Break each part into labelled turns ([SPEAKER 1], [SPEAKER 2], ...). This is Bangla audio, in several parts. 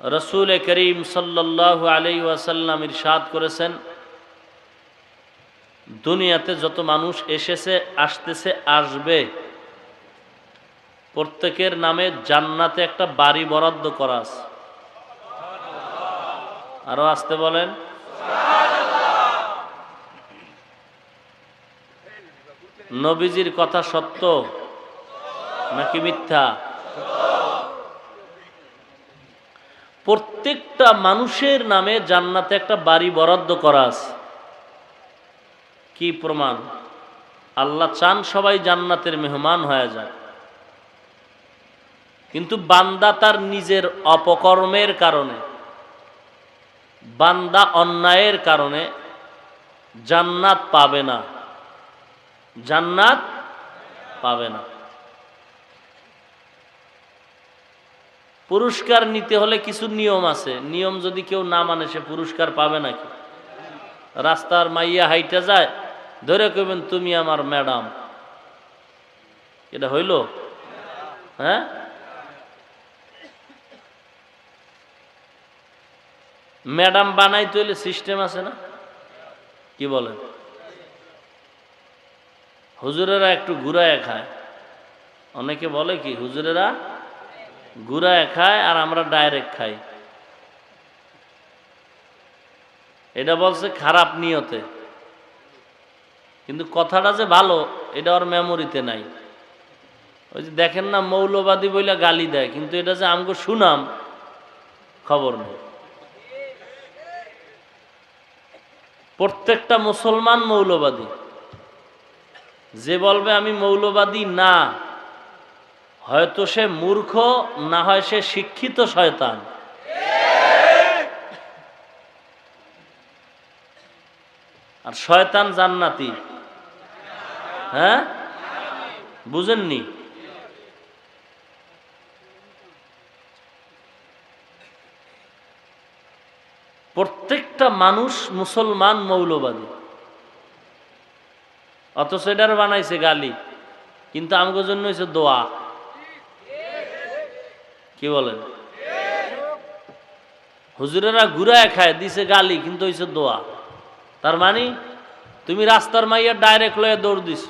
[SPEAKER 1] রসুল করিম সাল্লাহ আলাই ওয়াসাল্লাম ইরশাদ করেছেন, দুনিয়াতে যত মানুষ এসেছে, আসতেছে, আসবে, প্রত্যেকের নামে জান্নাতে একটা বাড়ি বরাদ্দ করা আছে। আরও আসতে বলেন। নবীজির কথা সত্য নাকি মিথ্যা? প্রত্যেকটা মানুষের নামে জান্নাতে একটা বাড়ি বরাদ্দ করা আছে। কি প্রমাণ? আল্লাহ চান সবাই জান্নাতের মেহমান হয়ে যায় কিন্তু বান্দা তার নিজের অপকর্মের কারণে, বান্দা অন্যায়ের কারণে জান্নাত পাবে না। জান্নাত পাবে না। পুরস্কার নিতে হলে কিছু নিয়ম আছে। নিয়ম যদি কেউ না মানে সে পুরস্কার পাবে নাকি? রাস্তার মাইয়া হাইটা যায়, ধরে কইবেন, তুমি আমার ম্যাডাম। এটা হইল? হ্যাঁ? ম্যাডাম বানাই তৈলে সিস্টেম আছে না? কি বলেন? হুজুরেরা একটু ঘুরায় খায়। অনেকে বলে কি, হুজুরেরা ঘুরায় খায় আর আমরা ডাইরেক্ট খাই। এটা বলছে খারাপ নিয়তে। কিন্তু কথাটা যে ভালো, এটা ওর মেমোরিতে নাই। ওই যে দেখেন না, মৌলবাদী বইলা গালি দেয়, কিন্তু এটা যে আমগো শুনাম খবর নেই। প্রত্যেকটা মুসলমান মৌলবাদী। যে বলবে আমি মৌলবাদী না হয়তো সে মূর্খ, না হয় সে শিক্ষিত শয়তান। আর শয়তান জান্নাতি। হ্যাঁ? বুঝেননি? প্রত্যেকটা মানুষ মুসলমান মৌলবাদী। অথচ এটার বানাইছে গালি, কিন্তু আমগো জন্য হয়েছে দোয়া। কি বলেন? হুজুরেরা ঘুরায় খায়, দিছে গালি, কিন্তু হয়েছে দোয়া। তার মানে তুমি রাস্তার মাইয়া ডাইরেক্ট লয়ে দৌড় দিস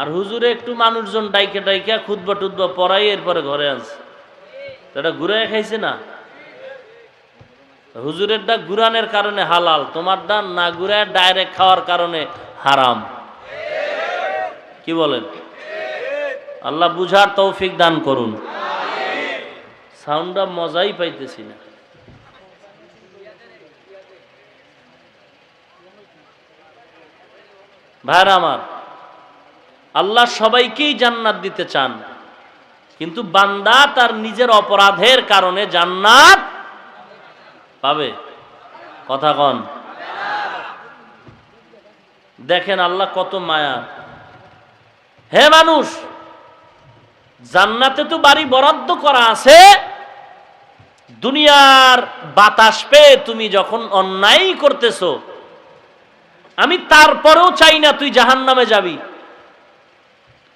[SPEAKER 1] আর হুজুরে একটু মানুষজন ডাইকে ডাইকে খুদবা টুদবা পড়াই এরপরে ঘরে আনছে। এটা ঘুরায় খাইছে না? হুজুরের ডাক ঘুরানের কারণে হালাল, তোমার ডান না ঘুরায় ডাইরেক্ট খাওয়ার কারণে হারাম। কি বলেন? আল্লাহ বুঝার তৌফিক দান করুন। সাউন্ডটা মজাই পাইতেছি না। ভাইরা আমার, আল্লাহ সবাইকেই জান্নাত দিতে চান, কিন্তু বান্দা তার নিজের অপরাধের কারণে জান্নাত পাবে। কথা কন। দেখেন আল্লাহ কত মায়া। হে মানুষ, জান্নাতে তো বাড়ি বরাদ্দ করা আছে দুনিয়ার বাতাস পেয়ে তুমি যখন অন্যায় করতেছ, আমি তারপরেও চাই না তুই জাহান নামে যাবি।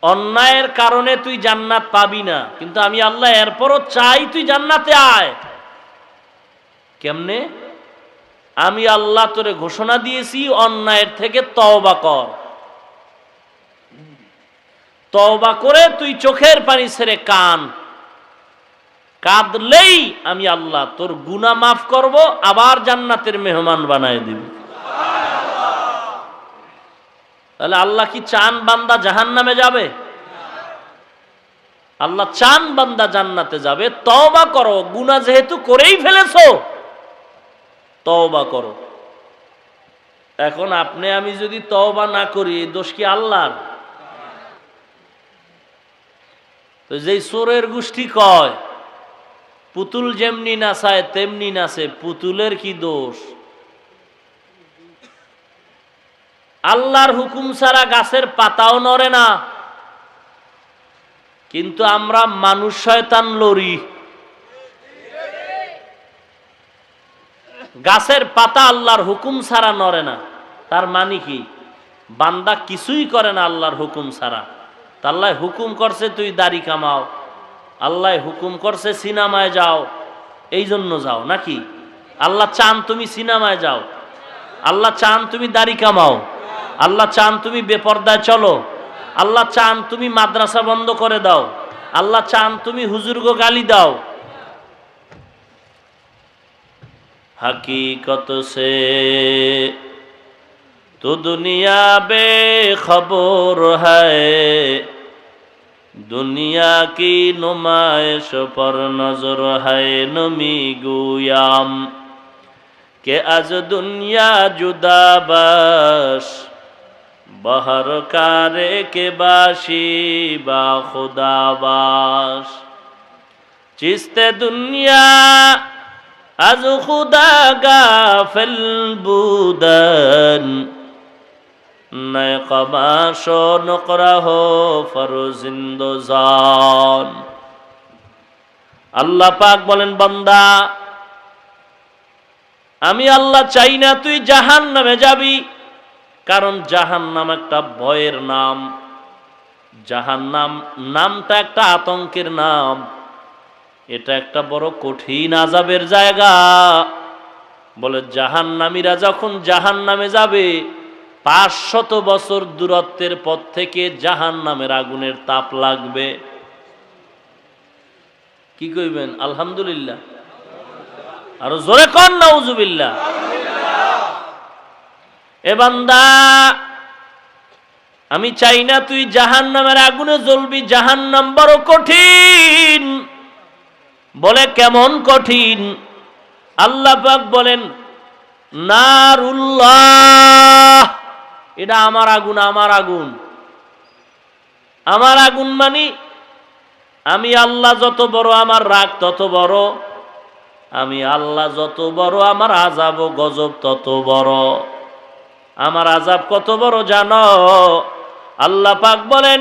[SPEAKER 1] অন্যায়ের কারণে তুই জান্নাত পাবি না, কিন্তু আমি আল্লাহ এরপরও চাই তুই জান্নাতে আয়। কেমনে? আমি আল্লাহ তোরে ঘোষণা দিয়েছি, অন্যায়ের থেকে তওবা কর। তওবা করে তুই চোখের পানি ছেড়ে কান কাঁদলেই আমি আল্লাহ তোর গুনাহ মাফ করব, আবার জান্নাতের মেহমান বানায় দিব। তাহলে আল্লাহ কি চান বান্দা জাহান নামে যাবে? আল্লাহ চান বান্দা জান্নাতে যাবে। তওবা করো, গুনাহ যেহেতু করেই ফেলেছো, তওবা করো। এখন আপনি, আমি যদি তওবা না করি, দোষ কি আল্লাহর? তো যেই চোরের গোষ্ঠী কয় পুতুল যেমনি নাচায়, তেমনি নাচে। পুতুলের কি দোষ? আল্লাহর হুকুম ছাড়া গাছের পাতাও নড়ে না। কিন্তু আমরা মানুষ শয়তান লড়ি। গাছের পাতা আল্লাহর হুকুম ছাড়া নড়ে না। তার মানে কি? বান্দা কিছুই করে না আল্লাহর হুকুম ছাড়া। তা আল্লাহ হুকুম করছে, তুই দাড়ি কামাও। আল্লাহ হুকুম করছে সিনেমায় যাও এই জন্য যাও নাকি আল্লাহ চান তুমি সিনেমায় যাও আল্লাহ চান তুমি দাড়ি কামাও আল্লাহ চান তুমি বেপর্দায় চলো আল্লাহ চান তুমি মাদ্রাসা বন্ধ করে দাও আল্লাহ চান তুমি হুজুরগো গালি দাও हकीकत से तो दुनिया बेखबर है দুনিয়া কি নুমায়শ পর নজর হায় নমি গুয়াম? কে আজ দুনিয়া জুদাবাস? বহর কারে কে বাসি বা খুদাবাস? চিস্তে দুনিয়া আজ খুদা গা ফেল বুদন। নয় আল্লাহ পাক বলেন, বান্দা, আমি আল্লাহ চাই না তুই জাহান নামে যাবি, কারণ জাহান নাম একটা ভয়ের নাম। জাহান নাম নামটা একটা আতঙ্কের নাম। এটা একটা বড় কঠিন আজাবের জায়গা। বলে জাহান নামীরা যখন জাহান নামে যাবে পাঁচশত বছর দূরত্বের পথ থেকে জাহান নামের আগুনের তাপ লাগবে। কি কইবেন? আলহামদুলিল্লাহ। আরও জোরে কন, নাউজুবিল্লাহ। এ আমি চাই না তুই জাহান নামের আগুনে জ্বলবি জাহান নাম বড় কঠিন। বলে কেমন কঠিন? আল্লাহ পাক বলেন, নারুল্লাহ। এটা আমার আগুন আমার আগুন। আমার আগুন মানে আমি আল্লাহ যত বড় আমার রাগ তত বড়, আমি আল্লাহ যত বড় আমার আজাব ও গজব তত বড়। আমার আজাব কত বড় জানো? আল্লাহ পাক বলেন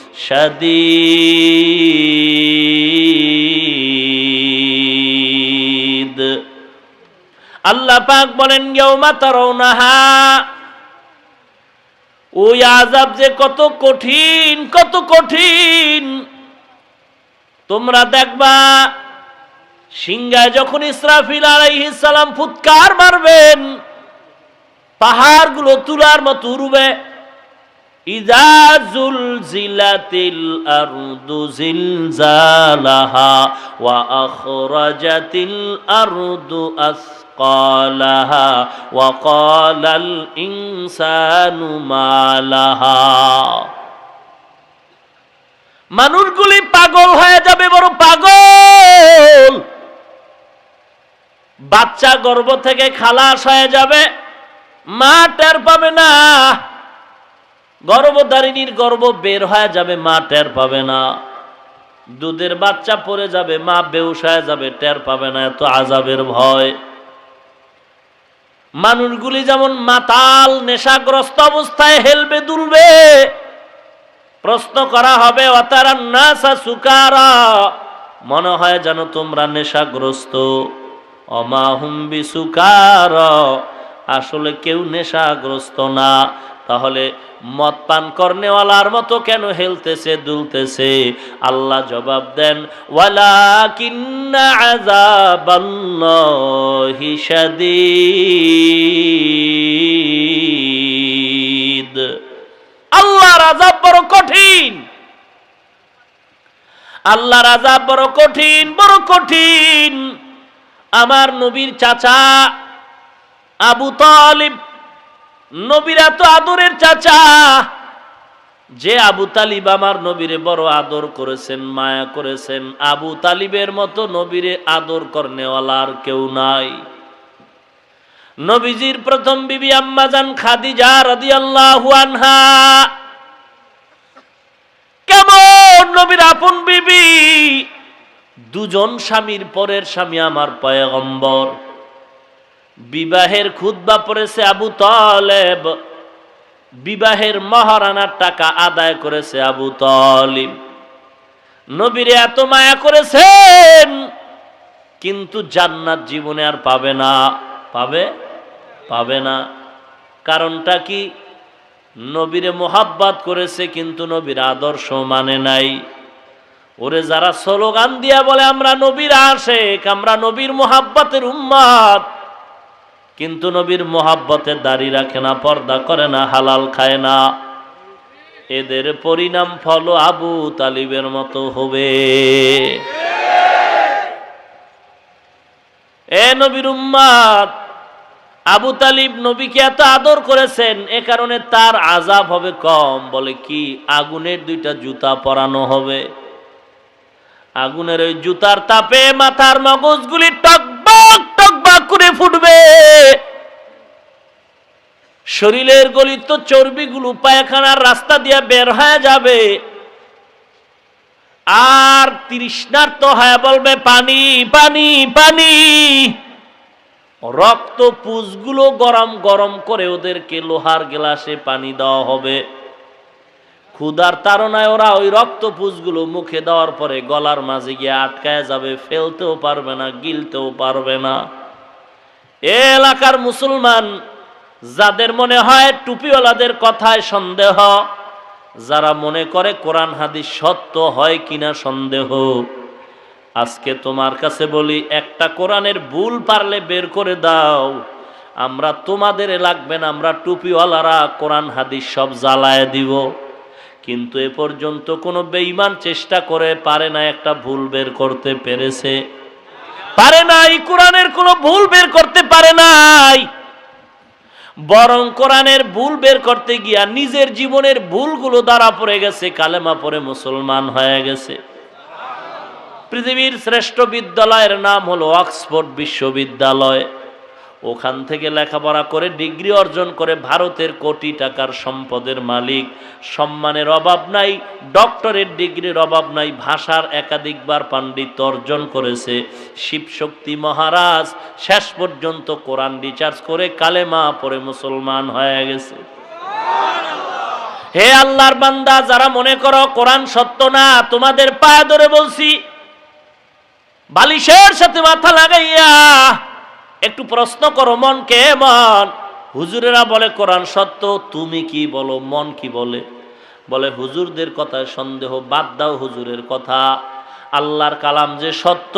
[SPEAKER 1] শাদীদ আল্লাহ পাক বলেন গেও মাতা রৌনাহা ওই আজাব যে কত কঠিন কত কঠিন। তোমরা দেখবা, সিংহায় যখন ইসরাফিল আলাইহিস ফুৎকার মারবেন, পাহাড়গুলো তুলার মতো উড়বে। ইদা জুলজিলাতিল মালাহা। মানুষগুলি পাগল হয়ে যাবে, বড় পাগল। বাচ্চা গর্ভ থেকে খালাস হয়ে যাবে, মা টের পাবে না। গর্ভধারিণীর গর্ভ বের হয়ে যাবে, মা টের পাবে না। দুধের বাচ্চা পড়ে যাবে, মা বেউস হয়ে যাবে, টের পাবে না, এত আজাবের ভয়। মানুষগুলি যেমন মাতাল, নেশাগ্রস্ত অবস্থায় হেলবে, দুলবে। প্রশ্ন করা হবে মনে হয় যেন তোমরা নেশাগ্রস্ত। অমাহুম্বি সুকার আসলে কেউ নেশাগ্রস্ত না। তাহলে মদ পান করনেওয়ালার মতো কেন হেলতেছে, দুলতেছে? আল্লাহ জবাব দেন ওয়ালা কিন্না আল্লাহর আযাব বড় কঠিন। আল্লাহর আযাব বড় কঠিন বড় কঠিন। আমার নবীর চাচা আবু তালিব নবীরা তো আদরের চাচা, যে আবু তালিব আমার নবীরে বড় আদর করেছেন, মায়া করেছেন, আবু তালিবের মতো নবীরে আদর করনেওয়ালা আর কেউ নাই। নবীজির প্রথম বিবি আম্মাজান খাদিজা রাদিয়াল্লাহু আনহা। কেমন নবীর আপন বিবি? দুজন স্বামীর পরের স্বামী আমার পয়গম্বর। বিবাহের খুদ্া পড়েছে আবু তলেব। বিবাহের মহারানার টাকা আদায় করেছে আবু তলিব। নবীরে এত মায়া করেছেন, কিন্তু জান্নাত জীবনে আর পাবে না। পাবে? পাবে না। কারণটা কি? নবীরে মোহাব্বাত করেছে, কিন্তু নবীর আদর্শ মানে নাই। ওরে যারা স্লোগান দিয়া বলে, আমরা নবীর আশেক, আমরা নবীর মোহাব্বাতের উম্মাদ। কিন্তু নবীর মোহাব্বতের দাড়ি রাখে না, পর্দা করে না, হালাল খায় না। এদের পরিণাম ফল আবু তালিবের মতো হবে। এ নবীর উম্মাদ, আবু তালিব নবীকে এত আদর করেছেন, এ কারণে তার আজাব হবে কম। বলে কি, আগুনের দুইটা জুতা পরানো হবে। আগুনের ওই জুতার তাপে মাথার মগজগুলি টকবক করে ফুটবে। শরীরের গলিত চর্বিগুলো পায়খানার রাস্তা দিয়ে বের হয়ে যাবে। আর তৃষ্ণার্ত হয়ে বলবে, পানি পানি পানি। রক্ত পুষগুলো গরম গরম করে ওদেরকে লোহার গ্লাসে পানি দেওয়া হবে। ক্ষুদার তারনায় ওরা ওই রক্ত পুষগুলো মুখে দেওয়ার পরে গলার মাঝে গিয়ে আটকায় যাবে, ফেলতেও পারবে না, গিলতেও পারবে না। এ এলাকার মুসলমান, যাদের মনে হয় টুপিওয়ালাদের কথায় সন্দেহ, যারা মনে করে কোরআন হাদিস সত্য হয় কিনা সন্দেহ। আজকে তোমার কাছে বলি, একটা কোরআনের ভুল পারলে বের করে দাও। আমরা তোমাদের লাগবে না, আমরা টুপিওয়ালারা কোরআন হাদিস সব জ্বালায় দিব। কিন্তু এ পর্যন্ত কোনো বেইমান চেষ্টা করে পারে না একটা ভুল বের করতে পেরেছে। পারে নাই, কোরআনের কোনো ভুল বের করতে পারে নাই। বরং কোরআনের ভুল বের করতে গিয়া নিজের জীবনের ভুলগুলো দ্বারা পড়ে গেছে, কালেমা পরে মুসলমান হয়ে গেছে। পৃথিবীর শ্রেষ্ঠ বিদ্যালয়ের নাম হলো অক্সফোর্ড বিশ্ববিদ্যালয়। ওখান থেকে লেখাপড়া করে ডিগ্রি অর্জন করে ভারতের কোটি টাকার সম্পদের মালিক। সম্মানের অভাব নাই, ডক্টরের ডিগ্রির অভাব নাই, ভাষার একাধিকবার পাণ্ডিত্য অর্জন করেছে। শিবশক্তি মহারাজ, শেষ পর্যন্ত কোরআন রিচার্জ করে কালেমা পরে মুসলমান হয়ে গেছে। হে আল্লাহর বান্দা, যারা মনে করো কোরআন সত্য না, তোমাদের পায়ে ধরে বলছি, বালিশের সাথে মাথা লাগাইয়া একটু প্রশ্ন করো, মন কে মন হুজুরেরা বলে, কোরআন সত্য, তুমি কি বলো, মন কি বলে? বলে, হুজুরদের কথায় সন্দেহ, বাদ দাও হুজুরের কথা। আল্লাহর কালাম যে সত্য,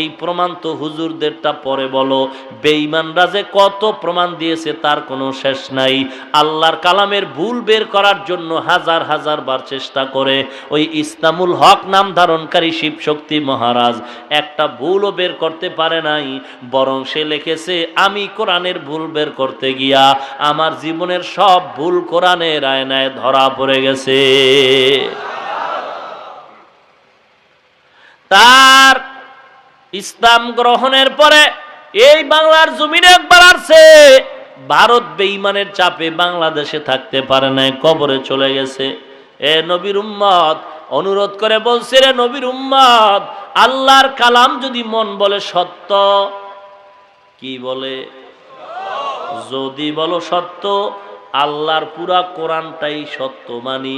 [SPEAKER 1] এই প্রমাণ তো হুজুরদেরটা পরে বলো। বেঈমানরা যে কত প্রমাণ দিয়েছে তার কোনো শেষ নাই। আল্লাহর কালামের ভুল বের করার জন্য হাজার হাজার বার চেষ্টা করে। ওই ইসলামুল হক নাম ধারণকারী শিবশক্তি মহারাজ একটা ভুলও বের করতে পারে নাই, বরং সে লিখেছে, আমি কোরআনের ভুল বের করতে গিয়া আমার জীবনের সব ভুল কোরআনের আয়নায় ধরা পড়ে গেছে। তার ইসলাম গ্রহণের পরে এই বাংলার জমিনে একবার আসছে। ভারত বেঈমানের চাপে বাংলাদেশে থাকতে পারে নাই, কবরে চলে গেছে। এ নবীর উম্মত, অনুরোধ করে বলছে রে নবীর উম্মত, আল্লাহর কালাম যদি মন বলে সত্য, কি বলে? যদি বলো সত্য আল্লাহর পুরা কোরআনটাই সত্য, মানি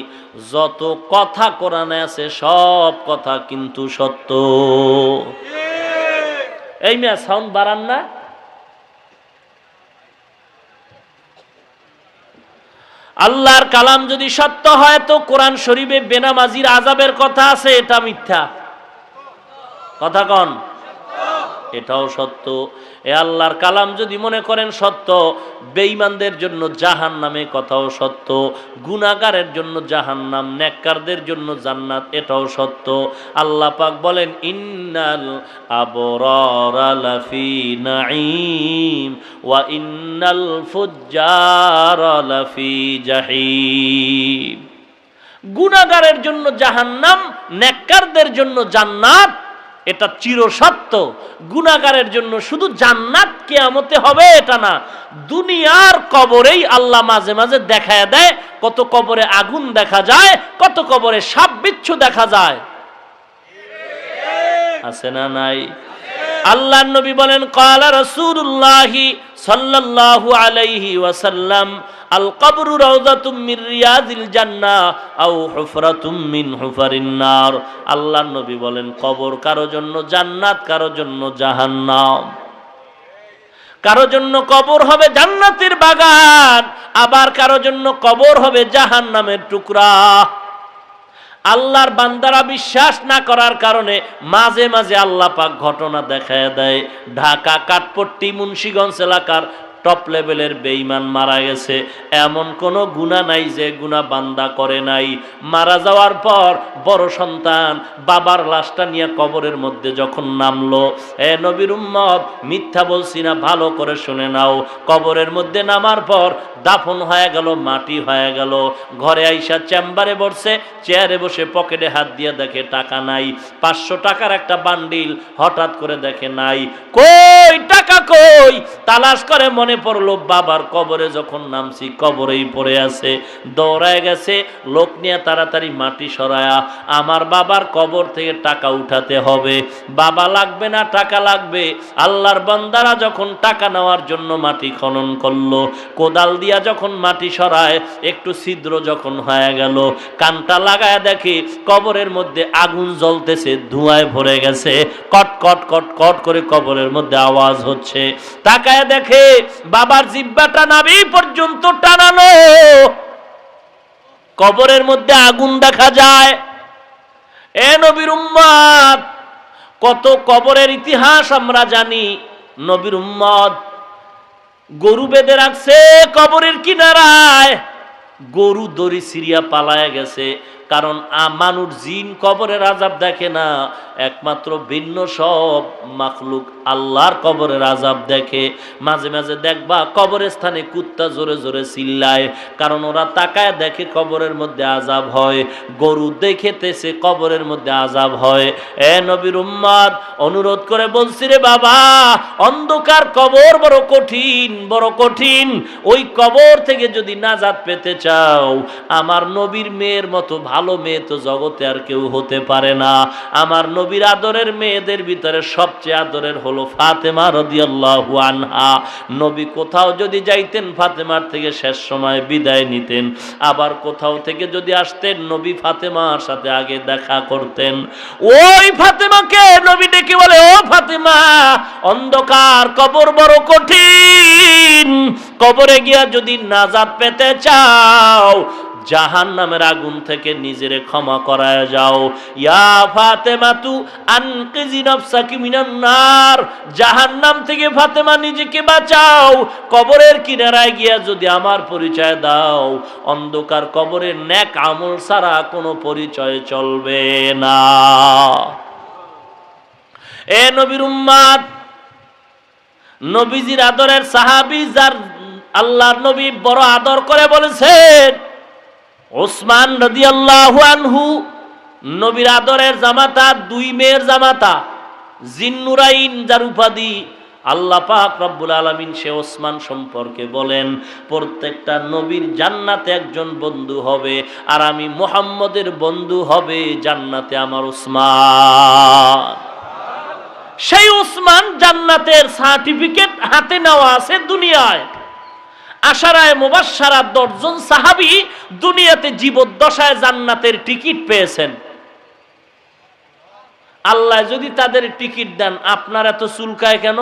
[SPEAKER 1] যত কথা কোরআনে আছে সব কথা কিন্তু সত্য। এই মেয়া সাউন্ড বাড়ান না। আল্লাহর কালাম যদি সত্য হয় তো কোরআন শরীফে বেনামাজির আজাবের কথা আছে, এটা মিথ্যা। কথা কন। এটাও সত্য। এ আল্লাহর কালাম যদি মনে করেন সত্য, বেঈমানদের জন্য জাহান নামে কথাও সত্য গুনাগারের জন্য জাহান নাম নেককারদের জন্য জান্নাত, এটাও সত্য। আল্লাহ পাক বলেন, ইন্নাল আবরারা লাফি নাঈম ওয়া ইন্নাল ফুজ্জারা লাফি জাহিম। গুনাগারের জন্য জাহান্নাম, নেককারদের জন্য জান্নাত এটা চিরসত্য। গুনাগারের জন্য শুধু জান্নাত কেয়ামতে হবে এটা না, দুনিয়ার কবরেই আল্লাহ মাঝে মাঝে দেখায় দেয়, কত কবরে আগুন দেখা যায়, কত কবরে সাপ বিচ্ছু দেখা যায়। আছে না নাই? আল্লাহ নবী বলেন, কালা রাসূলুল্লাহি সাল্লাল্লাহু আলাইহি ওয়াসাল্লাম আল নবী বলেন, কবর কারও জন্য জান্নাত, কারও জন্য কারও জন্য কবর হবে জান্নাতের বাগান, আবার কারও জন্য কবর হবে জাহান্নামের টুকরা। আল্লাহর বান্দারা বিশ্বাস না করার কারণে মাঝে মাঝে আল্লাহ ঘটনা দেখায় দেয়। ঢাকা, কাঠপট্টি, মুন্সিগঞ্জ এলাকার টপ লেভেলের বেঈমান মারা গেছে। এমন কোনো গুণা নাই যে গুণা বান্দা করে নাই। মারা যাওয়ার পর বড় সন্তান বাবার লাশটা নিয়ে কবরের মধ্যে যখন নামলো, এ নবীর উম্মত, মিথ্যা বলছি না, ভালো করে শুনে নাও। কবরের মধ্যে নামার পর দাফন হয়ে গেল, মাটি হয়ে গেল। ঘরে আইসা চেম্বারে বসছে চেয়ারে বসে পকেটে হাত দিয়ে দেখে টাকা নাই। পাঁচশো টাকার একটা বান্ডিল হঠাৎ করে দেখে নাই। কই, টাকা কই? তালাশ করে মনে পড়ল, বাবার কবরে যখন নামছি, কবরেই পড়ে আছে। দৌড়ায় গেছে, লোক নিয়ে তাড়াতাড়ি মাটি সরায়া, আমার বাবার কবর থেকে টাকা উঠাতে হবে। বাবা লাগবে না, টাকা লাগবে। আল্লাহর বান্দারা যখন টাকা নেওয়ার জন্য মাটি খনন করল, কোদাল দিয়া যখন মাটি সরায়, একটু ছিদ্র যখন হয়ে গেল, কানটা লাগায় দেখে, কবরের মধ্যে আগুন জ্বলতেছে, ধোঁয়ায় ভরে গেছে। কট কট কট কট করে কবরের মধ্যে আওয়াজ হচ্ছে। তাকায় দেখে বাবার জিব্বাটা নাবি পর্যন্ত টানানো। কবরের মধ্যে আগুন দেখা যায়। এ নবীর উম্মাদ কত কবরের ইতিহাস আমরা জানি। নবীর উম্মদ গরু বেঁধে রাখছে কবরের কিনারায়। গরু দড়ি সিরিয়া পালায় গেছে। কারণ মানুষ জিন কবরের আজাব দেখে না, একমাত্র ভিন্ন সব মাখলুক আল্লাহর কবরের আজাব দেখে। মাঝে মাঝে দেখবা কবরের স্থানে কুত্তা জোরে জোরে চিল্লায়, কারণ ওরা তাকায় দেখে কবরের মধ্যে আজাব হয়। গরু দেখেতেছে কবরের মধ্যে আজাব হয়। এ নবীর উম্মাদ, অনুরোধ করে বলছি রে বাবা, অন্ধকার কবর বড় কঠিন বড় কঠিন। ওই কবর থেকে যদি নাজাদ পেতে চাও, আমার নবীর মেয়ের মতো ভালো মেয়ে তো জগতে আর কেউ হতে পারে না। আমার নবীর আদরের মেয়েদের ভিতরে সবচেয়ে আদরের হলো ফাতেমা রদিয়াল্লাহু আনহা। নবী কোথাও যদি যাইতেন, ফাতেমার থেকে শেষ সময় বিদায় নিতেন। আবার কোথাও থেকে যদি আসতেন, নবী ফাতেমার সাথে আগে দেখা করতেন। ওই ফাতেমাকে নবী ডেকে বলে, ও ফাতেমা, অন্ধকার, কবর বড় কঠিন। কবরে গিয়া যদি নাজাত পেতে চাও জাহান নামের আগুন থেকে নিজেরে ক্ষমা করায় যাও। ইয়া ফাতেমা তু আনকিজি নফসাকি মিনান নার। জাহান্নাম থেকে ফাতেমা নিজেকে বাঁচাও। কবরের কিনারায় গিয়া যদি আমার পরিচয় দাও, অন্ধকার কবরের ন্যাক আমল ছাড়া কোনো পরিচয় চলবে না। এ নবীর উম্মাদ, নবীজির আদরের সাহাবি যার আল্লাহর নবী বড় আদর করে বলেছেন ওসমান রাদিয়াল্লাহু আনহু, নবীর আদরের জামাতা, দুই মেয়ের জামাতা, জিন্নুরাইন যার উপাধি, আল্লাহ পাক রব্বুল আলামিন সে ওসমান সম্পর্কে বলেন, প্রত্যেকটা নবীর জান্নাতে একজন বন্ধু হবে আর আমি মুহাম্মদের বন্ধু হবে জান্নাতে আমার ওসমান। সেই উসমান জান্নাতের সার্টিফিকেট হাতে নেওয়া আছে দুনিয়ায়। আশারায় মুবাসারা দশজন সাহাবি দুনিয়াতে জীবদ্দশায় জান্নাতের টিকিট পেয়েছেন। আল্লাহ যদি তাদের টিকিট দেন, আপনার এত চুলকায় কেন?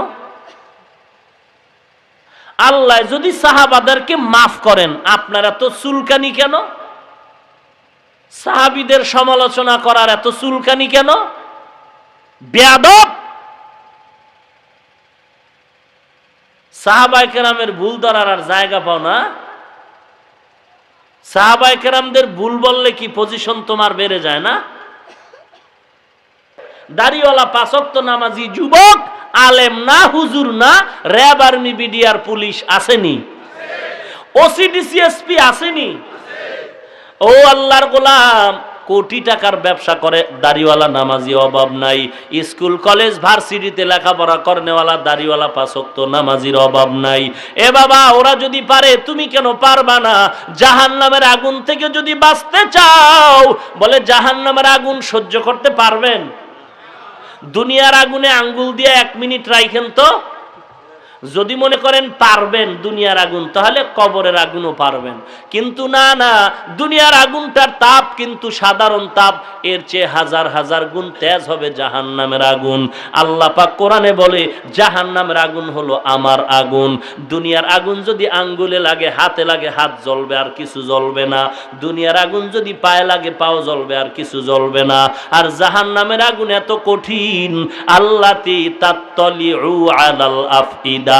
[SPEAKER 1] আল্লাহ যদি সাহাবাদেরকে মাফ করেন, আপনার এত চুলকানি কেন? সাহাবিদের সমালোচনা করার এত চুলকানি কেন? বেয়াদব! সাহাবাই কেরামের ভুল ধরার আর জায়গা পাও না। সাহাবাই কেরামদের ভুল বললে কি পজিশন তোমার বেড়ে যায় না? দাড়িওয়ালা পাঁচক্ত নামাজি যুবক আলেম না হুজুর না র্যাব আর্মি বিডিআর পুলিশ আসেনি। ওসিডিসিএসপি আসেনি। ও আল্লাহর গোলাম কোটি টাকার ব্যবসা করে দাড়িওয়ালা নামাজি অভাব নাই। স্কুল, কলেজ, ভার্সিটিতে লেখাপড়া করনেওয়ালা দাড়িওয়ালা পাশক্ত নামাজির অভাব নাই। এ বাবা, ওরা যদি পারে, তুমি কেন পারবা না? জাহান নামের আগুন থেকে যদি বাঁচতে চাও, বলে জাহান নামের আগুন সহ্য করতে পারবেন? দুনিয়ার আগুনে আঙ্গুল দিয়ে এক মিনিট রাইখেন তো। যদি মনে করেন পারবেন দুনিয়ার আগুন, তাহলে কবরের আগুনও পারবেন। কিন্তু না না, দুনিয়ার আগুনটার তাপ কিন্তু সাধারণ তাপ, এর চেয়ে হাজার হাজার গুণ তেজ হবে জাহান নামের আগুন। আল্লাহ পাক কোরআনে বলে জাহান নামের আগুন হলো আমার আগুন। দুনিয়ার আগুন যদি আঙ্গুলে লাগে, হাতে লাগে, হাত জ্বলবে, আর কিছু জ্বলবে না। দুনিয়ার আগুন যদি পায়ে লাগে, পাও জ্বলবে, আর কিছু জ্বলবে না। আর জাহান নামের আগুন এত কঠিন আল্লাহ তাত্তলি আফিদা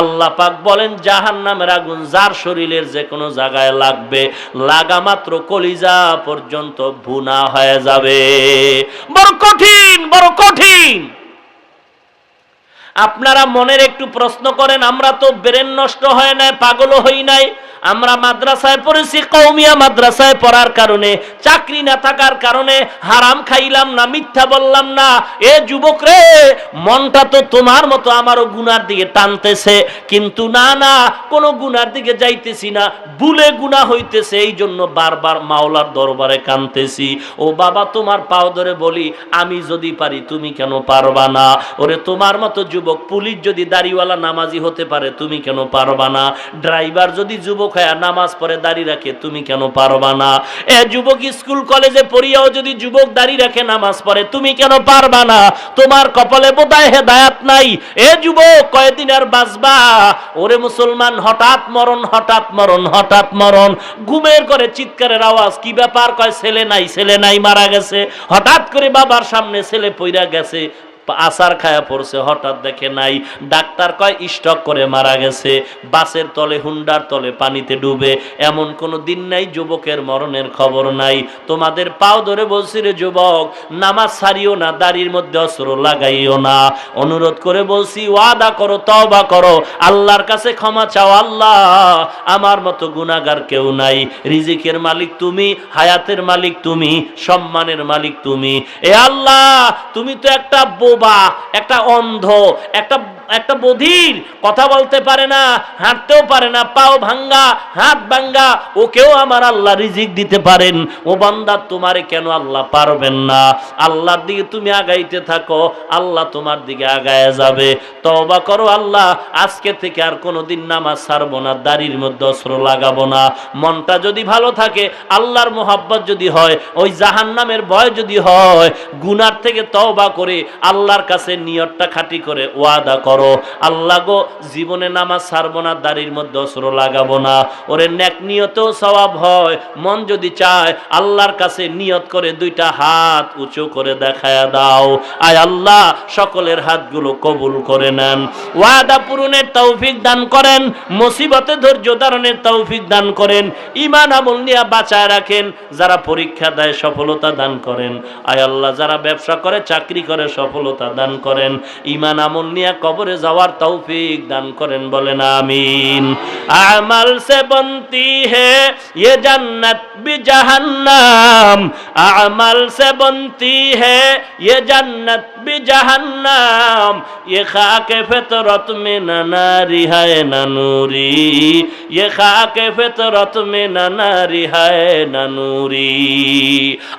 [SPEAKER 1] আল্লাহ পাক বলেন জাহান নামের আগুন যার শরীরের যে কোনো জায়গায় লাগবে, লাগা মাত্র কলিজা পর্যন্ত ভুনা হয়ে যাবে। বড় কঠিন বড় কঠিন। আপনারা মনের একটু প্রশ্ন করেন, আমরা তো ব্রেন নষ্ট হয় নাই, পাগলও হই নাই। আমরা মাদ্রাসায় পড়েছি কৌমিয়া মাদ্রাসায় পড়ার কারণে, চাকরি না থাকার কারণে, হারাম খাইলাম না, মিথ্যা বললাম না। এ যুবক রে, মনটা তো তোমার মতো আমারও গুনার দিকে টানতেছে। কিন্তু না না, কোনো গুনার দিকে যাইতেছি না। ভুলে গুণা হইতেছে এই জন্য বারবার মাওলার দরবারে কানতেছি। ও বাবা, তোমার পাও ধরে বলি, আমি যদি পারি, তুমি কেন পারবা না? ওরে, তোমার মতো যুবক, পুলিশ যদি দাড়িওয়ালা নামাজি হতে পারে, তুমি কেন পারবা না? ড্রাইভার যদি যুবক হয় নামাজ পড়ে দাড়ি রাখে, তুমি কেন পারবা না? এ যুবক স্কুল কলেজে পড়িয়াও যদি যুবক দাড়ি রাখে, নামাজ পড়ে, তুমি কেন পারবা না? তোমার কপালে বোধহয় হেদায়াত নাই। এ যুবক, কয়দিন আর বাঁচবা? ওরে মুসলমান, হঠাৎ মরণ হঠাৎ মরণ হঠাৎ মরণ। ঘুমের করে চিৎকারের আওয়াজ, কি ব্যাপার? কয়, ছেলে নাই ছেলে নাই, মারা গেছে। হঠাৎ করে বাবার সামনে ছেলে পইরা গেছে। আসার খায়া পড়ছে, হঠাৎ দেখে নাই। ডাক্তার কয়, স্টক করে মারা গেছে। বাসের তলে, হুন্ডার তলে পানিতে ডুবে। এমন কোনো দিন নাই, যুবকের মরণের খবর নাই। তোমাদের পাও ধরে বলছি রে যুবক, নামাজ ছাড়িও না, দাড়ির মধ্যে অস্ত্র লাগাইও না। অনুরোধ করে বলছি, ওয়াদা করো, তওবা করো। আল্লাহর কাছে ক্ষমা চাও, আল্লাহ। আমার মতো গুনাগার কেউ নাই। রিজিকের মালিক তুমি, হায়াতের মালিক তুমি, সম্মানের মালিক তুমি। এ আল্লাহ, তুমি তো একটা বোবা একটা অন্ধ একটা একটা বধির, কথা বলতে পারে না, হাঁটতেও পারে না, পাও ভাঙ্গা, হাত ভাঙ্গা, ওকেও আমার আল্লাহ রিজিক দিতে পারেন। ও বান্দা, তোমারে কেন আল্লাহ পারবেন না? আল্লাহর দিকে তুমি আগাইতে থাকো, আল্লাহ তোমার দিকে আগায় যাবে। তওবা করো আল্লাহ, আজকে থেকে আর কোনোদিন নামাজ ছাড়বো না, দাড়ির মধ্যে অস্ত্র লাগাবো না। মনটা যদি ভালো থাকে, আল্লাহর মোহাব্বত যদি হয়, ওই জাহান নামের ভয় যদি হয়, গুনার থেকে তওবা করে আল্লাহর কাছে নিয়তটা খাঁটি করে ওয়াদা করো। আল্লাহ গো, জীবনে নামাজ ছাড়বো না, দাড়ির মধ্যে অস্ত্র লাগাবো না। ওরে নেক নিয়তেও সওয়াব হয়, মন যদি চায়, আল্লাহর কাছে নিয়ত করে দুইটা হাত উঁচু করে দেখায়া দাও। আয় আল্লাহ, সকলের হাতগুলো কবুল করে নেন। ওয়াদা পূরণের তৌফিক দান করেন, মুসিবতে ধৈর্য ধারণের তৌফিক দান করেন ইমান আমল নিয়ে বাঁচায় রাখেন, যারা পরীক্ষা দেয় সফলতা দান করেন। আয় আল্লাহ, যারা ব্যবসা করে, চাকরি করে, সফলতা দান করেন। ইমান আমল নিয়ে কবরে যাওয়ার তৌফিক দান করেন বলেন আমিন আমাল সে বনতি হে ये जन्नत भी जहन्नम अमल से बनती है ये जन्नत भी जहन्नम ये खाक फितरत में न नारी है न नूरी ये खाक फितरत में न नारी है न नूरी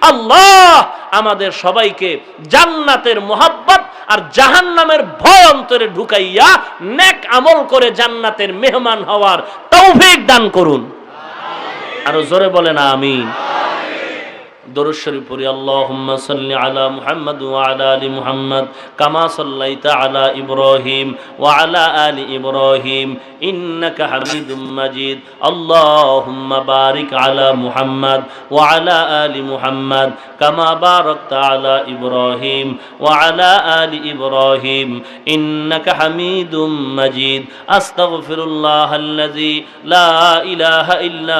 [SPEAKER 1] আল্লাহ আমাদের সবাইকে জান্নাতের মোহাব্বত আর জাহান নামের ভয় অন্তরে ঢুকাইয়া নেক আমল করে জান্নাতের মেহমান হওয়ার তৌফিক দান করুন। আরও জোরে বলে না আমিন। দরুদ শরীফ পড়ি, আল্লাহুম্মা সাল্লি আলা মুহাম্মদ ওয়া আলা আলি মুহাম্মদ কামা মাজিদ আল্লাহুম্মা বারিক আলা আলা মুহাম্মদ কামা বারাকতা আলা ইব্রাহিম আলা আলি ইব্রাহিম ইন্নাকা হামিদুম মাজিদ আস্তাগফিরুল্লাহ আল্লাযী লা ইলাহা ইল্লা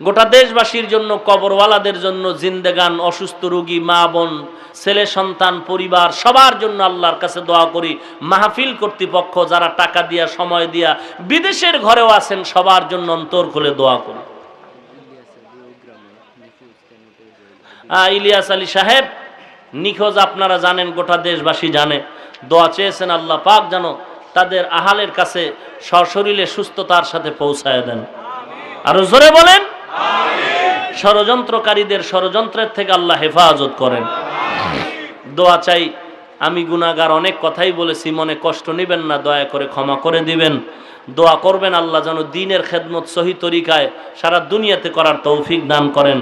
[SPEAKER 1] গোটা দেশবাসীর জন্য, কবরওয়ালাদের জন্য, জিন্দেগান, অসুস্থ রোগী, মা, বোন, ছেলে, সন্তান, পরিবার, সবার জন্য আল্লাহর কাছে দোয়া করি। মাহফিল কর্তৃপক্ষ যারা টাকা দিয়া, সময় দিয়া বিদেশের ঘরেও আছেন, সবার জন্য অন্তর খুলে দোয়া করি। ইলিয়াস আলী সাহেব, নিখোঁজ আপনারা জানেন, গোটা দেশবাসী জানে। দোয়া চেয়েছেন আল্লাহ পাক যেন তাদের আহালের কাছে সশরীরে সুস্থতার সাথে পৌঁছায় দেন। আরও জোরে বলেন। ষড়যন্ত্রকারীদের ষড়যন্ত্রের থেকে আল্লাহ হেফাজত করেন। দোয়া চাই, আমি গুনাগার অনেক কথাই বলেছি, মনে কষ্ট নেবেন না, দয়া করে ক্ষমা করে দিবেন। দোয়া করবেন আল্লাহ যেন দিনের খেদমত সহি তরিকায় সারা দুনিয়াতে করার তৌফিক দান করেন।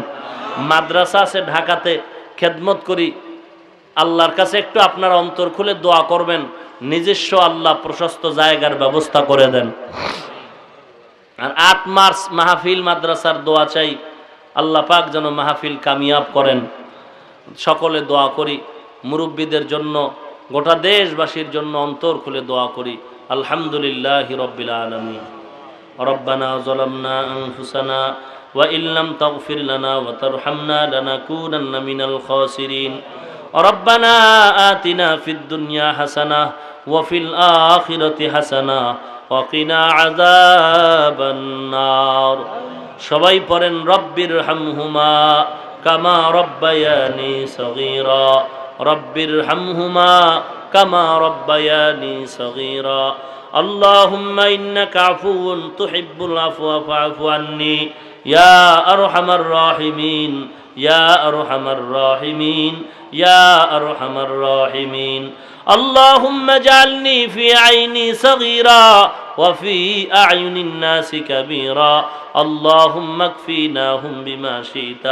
[SPEAKER 1] মাদ্রাসা আছে ঢাকাতে, খেদমত করি, আল্লাহর কাছে একটু আপনার অন্তর খুলে দোয়া করবেন, নিজস্ব আল্লাহ প্রশস্ত জায়গার ব্যবস্থা করে দেন। আর আট মার্চ মাহফিল মাদ্রাসার দোয়া চাই আল্লাহ পাক যেন মাহফিল কামিয়াব করেন সকলে দোয়া করি মুরব্বীদের জন্য গোটা দেশবাসীর জন্য অন্তর খুলে দোয়া করি আলহামদুলিল্লাহ রব্বিল আলমী ربنا ظلمنا أنفسنا وإن لم تغفر لنا وترحمنا لنكونن من الخاسرين ربنا آتنا في الدنيا حسنة وفي الآخرة حسنة وقنا عذاب النار সবাই পড়েন রব্বির হামহুমা কামা রব্বায়ানি সগীরা রব্বির হামহুমা কামা রব্বায়ানি সগীরা اللهم إنك عفو تحب العفو فاعف عني يا أرحم الراحمين يا أرحم الراحمين يا أرحم الراحمين. اللهم اجعلني في عيني صغيرا. وفي أعين الناس كبيرا اللهم اكفيناهم بما شئت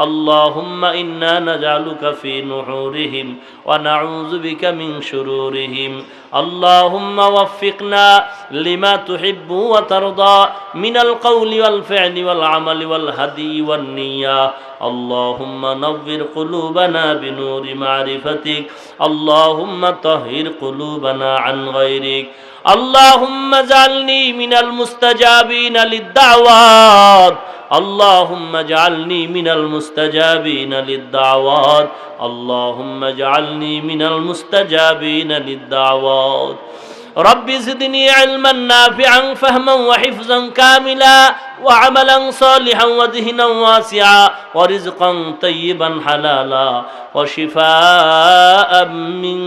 [SPEAKER 1] اللهم إنا نجعلك في نحورهم ونعوذ بك من شرورهم اللهم وفقنا لما تحب وترضى من القول والفعل والعمل والهدي والنية اللهم نور قلوبنا بنور معرفتك اللهم طهر قلوبنا عن غيرك اللهم اجعلني من المستجابين للدعوات اللهم اجعلني من المستجابين للدعوات اللهم اجعلني من المستجابين للدعوات رب زدني علما نافعا فهما وحفظا كاملا وعملا صالحا وذهنا واسعا ورزقا طيبا حلالا وشفاء من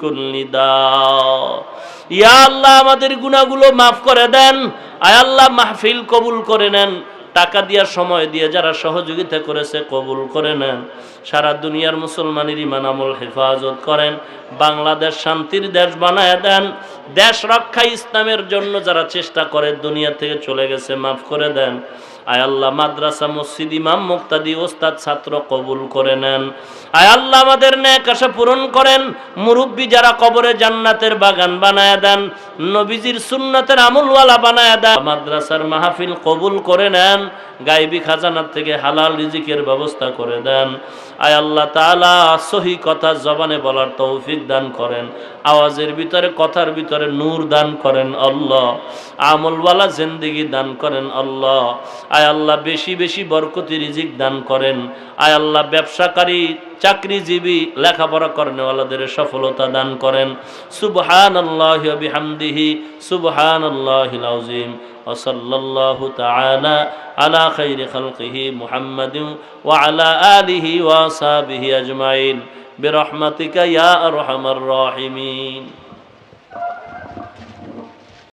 [SPEAKER 1] كل داء ইয়া আল্লাহ, আমাদের গুনাহগুলো মাফ করে দেন। আয় আল্লাহ, মাহফিল কবুল করে নেন। টাকা দিয়া সময় দিয়ে যারা সহযোগিতা করেছে, কবুল করে নেন। সারা দুনিয়ার মুসলমানের ইমান আমল হেফাজত করেন। বাংলাদেশ শান্তির দেশ বানায় দেন। দেশ রক্ষা ইসলামের জন্য যারা চেষ্টা করে, দুনিয়া থেকে চলে গেছে, মাফ করে দেন। আয় আল্লাহ, মাদ্রাসা, মসজিদ, ইমাম, মুক্তাদি, ওস্তাদ, ছাত্র কবুল করে নেন। আয় আল্লাহ, আমাদের ন্যাক আশা পূরণ করেন। মুরব্বী যারা কবরে জান্নাতের বাগান বানায় দেন, নবীজির সুন্নাতের আমলওয়ালা বানায় দেন, মাদ্রাসার মাহফিল কবুল করে নেন, গাইবি খাজানার থেকে হালাল রিজিকের ব্যবস্থা করে দেন। আয় আল্লাহ তাআলা, সহি কথা জবানে বলার তৌফিক দান করেন, আওয়াজের ভিতরে, কথার ভিতরে নূর দান করেন আল্লাহ, আমলওয়ালা জিন্দিগি দান করেন আল্লাহ। আয় আল্লাহ বেশি বেশি বরকতি রিজিক দান করেন আয় আল্লাহ ব্যবসাকারী চাকরিজীবী লেখাপড়া করেনওয়ালাদের সফলতা দান করেন সুবহান আল্লাহ বিহামদিহি সুবহান আল্লাহিল আযীম وصلى الله تعالى على خير خلقه محمد وعلى آله وأصحابه أجمعين برحمتك يا أرحم الراحمين